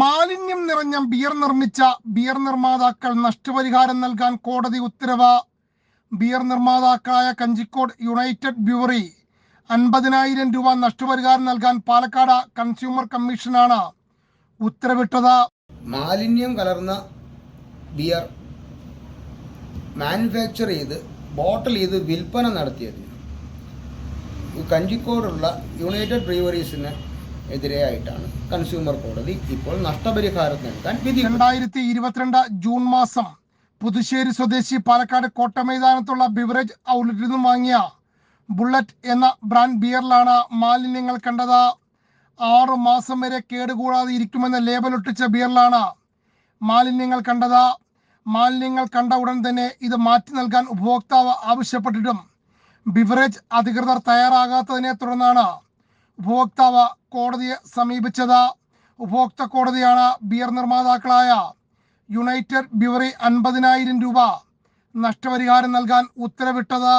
മാലിന്യം നിറഞ്ഞ ബിയർ നിർമ്മിച്ച ബിയർ നിർമ്മാതാക്കൾ നഷ്ടപരിഹാരം നൽകാൻ കോടതി ഉത്തരവ്. ബിയർ നിർമ്മാതാക്കളായ കഞ്ചിക്കോട് യുണൈറ്റഡ് ബ്യൂവറി അൻപതിനായിരം രൂപ നഷ്ടപരിഹാരം നൽകാൻ പാലക്കാട് കൺസ്യൂമർ കമ്മീഷനാണ് ഉത്തരവിട്ടത്. മാലിന്യം കലർന്ന ബിയർ മാനുഫാക്ചർ ചെയ്ത് ബോട്ടിൽ ചെയ്ത് വിൽപ്പന നടത്തിയതിന് കഞ്ചിക്കോടുള്ള യുണൈറ്റഡ് ബ്രീവറീസിന് എതിരെയായിട്ടാണ് കൺസ്യൂമർ കോടതി ഇപ്പോൾ നഷ്ടപരിഹാരം നൽകാൻ വിധി രണ്ടായിരത്തി ഇരുപത്തിരണ്ട് ജൂൺ മാസം പുതുശ്ശേരി സ്വദേശി പാലക്കാട് കോട്ടമൈതാനത്തുള്ള ബിവറേജ് ഔട്ട്ലെറ്റിൽ നിന്നും വാങ്ങിയ ബുള്ളറ്റ് എന്ന ബ്രാൻഡ് ബിയറിലാണ് മാലിന്യങ്ങൾ കണ്ടത്. ആറു മാസം വരെ കേടുകൂടാതെ ഇരിക്കുമെന്ന ലേബൽ ഒട്ടിച്ച ബിയറിലാണ് മാലിന്യങ്ങൾ കണ്ടത്. മാലിന്യങ്ങൾ കണ്ട ഉടൻ തന്നെ ഇത് മാറ്റി നൽകാൻ ഉപഭോക്താവ് ആവശ്യപ്പെട്ടിട്ടും ബിവറേജ് അധികൃതർ തയ്യാറാകാത്തതിനെ തുടർന്നാണ് ഉപഭോക്താവ് കോടതിയെ സമീപിച്ചത്. ഉപഭോക്ത കോടതിയാണ് ബിയർ നിർമ്മാതാക്കളായ യുണൈറ്റഡ് ബിവറി അൻപതിനായിരം രൂപ നഷ്ടപരിഹാരം നൽകാൻ ഉത്തരവിട്ടത്.